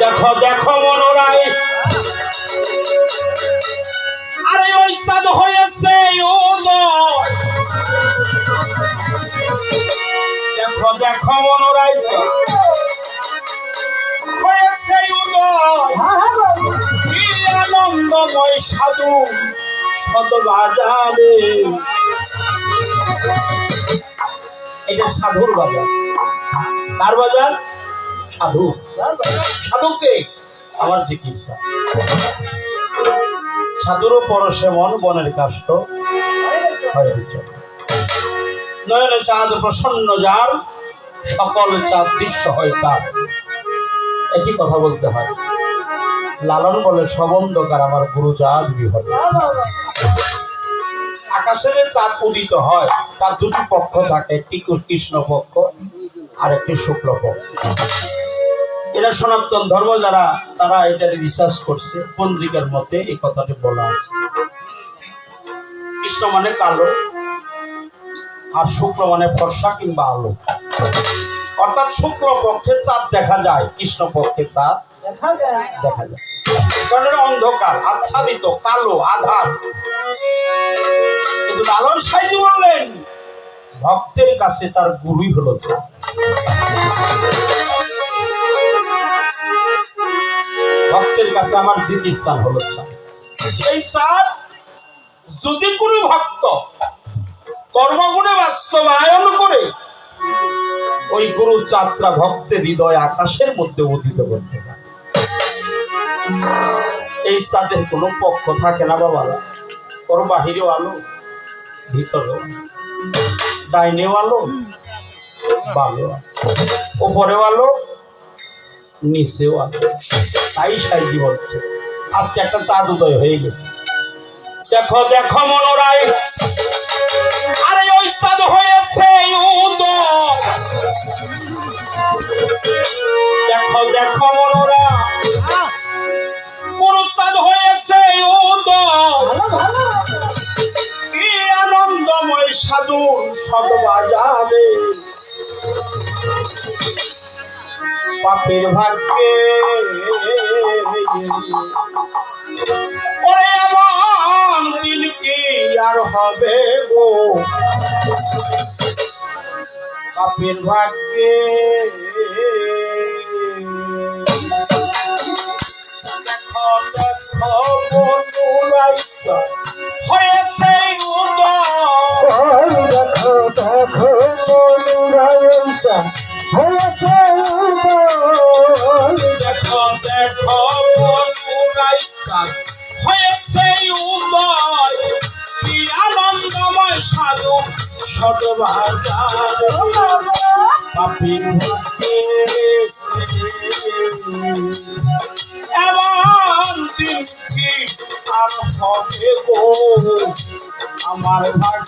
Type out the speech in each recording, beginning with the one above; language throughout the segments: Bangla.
দেখো দেখো মনোরায় আরে ওই সাদ হয়েছে উদয় দেখো দেখো মনোরায় হয়েছে উদয় কি আনন্দময় সাধু শত বাজারে এটা সাধুর বাজার। কার বাজার? সাধু। সাধুকে আমার চিকিৎসা সাধুরও পরশে মন বনের কাষ্ট। হয়। নয়নে চাঁদ প্রসন্ন যার, সকল চাঁদ দৃশ্য হয় তার। একটি কথা বলতে হয়। লালন বলে সবন্ধকার আমার গুরু চাঁদ আকাশে যে চাঁদ উদিত হয়, তার দুটি পক্ষ থাকে। একটি কৃষ্ণ পক্ষ আর একটি শুক্ল পক্ষ এরা সনাতন ধর্ম যারা তারা এটা রিসার্চ করছে পঞ্জিকার মধ্যে এই কথাটি বলা আছে কৃষ্ণ মানে কালো আর শুক্র মানে ফর্সা কিংবা আলো। অর্থাৎ শুক্ল পক্ষে চাঁদ দেখা যায় কৃষ্ণ পক্ষে চাঁদ দেখা যায়। দেখা যায়। কারণ অন্ধকার আচ্ছাদিত কালো আধার। কিন্তু লালন সাইজি বললেন ভক্তের কাছে তার গুরুই হলো হলো যদি কোনো ভক্ত কর্মগুণে বাস্তবায়ন করে, ওই গুরু চাঁদটা ভক্তের হৃদয় আকাশের মধ্যে উদিত করতে এই চাঁদের কোনো পক্ষ থাকে না বাবা। ওর বাহিরেও আলো, ভিতরেও আলো। ডাইনেও আলো, বামেও ওপরেও আলো, নিচেও আলো। তাই সাইজি বলছে আজকে একটা চাঁদ উদয় হয়ে গেছে। দেখো দেখো মনোরায় আরে ওই চাঁদ হয়েছে দেখো দেখো মনোরা কোন চাঁদ হয়েছে কি আনন্দময় সাধু সদবাজারে পাপের ভাগ্যে। ওরে এমন দিন কি আর হবে গো? পাপের ভাগ্যে। হয়েছে উদয়। দেখো দেখো হয়েছে সাধু ভক্তি এমন দিন কি আর হবে গো? আমার ভাগ্যে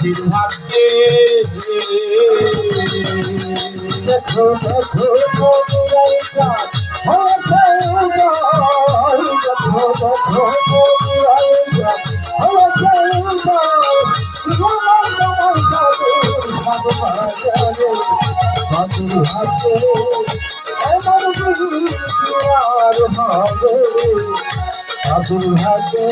ভাগ্যে দেখো দেখো চাঁদ হয়েছে উদয় দেখো দেখো মনুরাই চাঁদ উদয় তোমার তোমার সাথে ভগবান জানে সাধুর হাতে এমন বিধি আর হবে সাধুর হাতে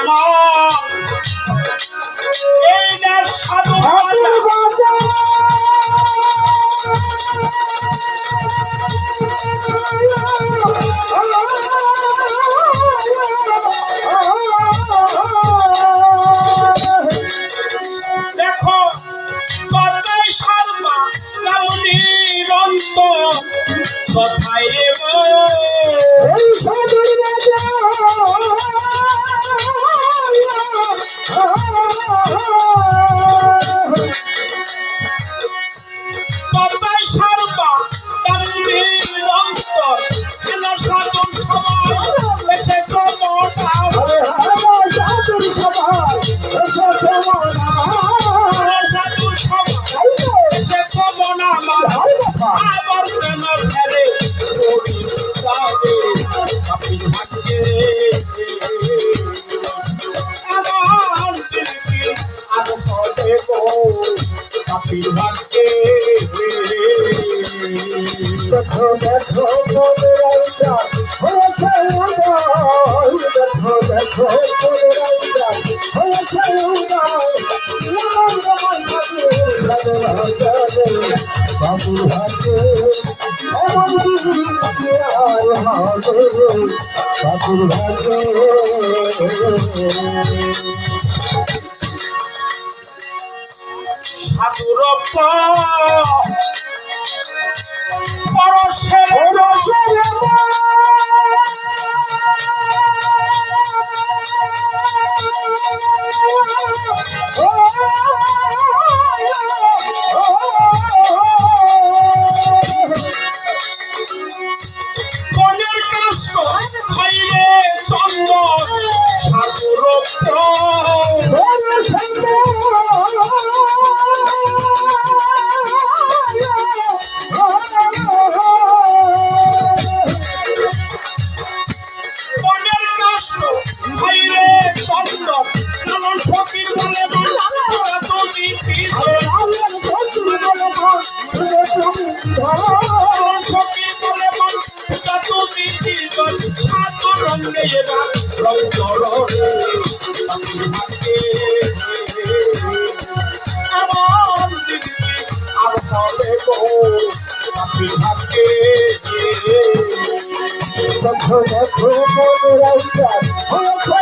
মন এই দেশ সাধু দেখো কথাই সারবা রামনির অন্ত কথায় রে বাবুর হাতে বাবুর হাতে সাধুর পরশের মনের পিছে সাধু রঙে এরা রং চরণে সাধুর হাতে আমার দিদি আর হবে পাখির হাতে দেখো দেখো মনুরাইটা হয়েছে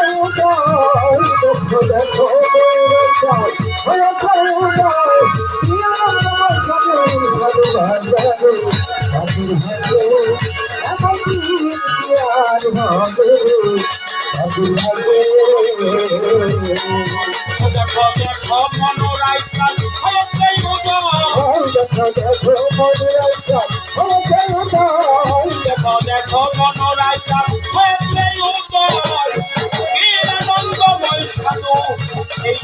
উদয় কি আনন্দময় সাধু এই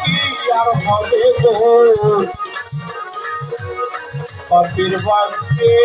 কি আর হবে গো পাখির ভাগ্যে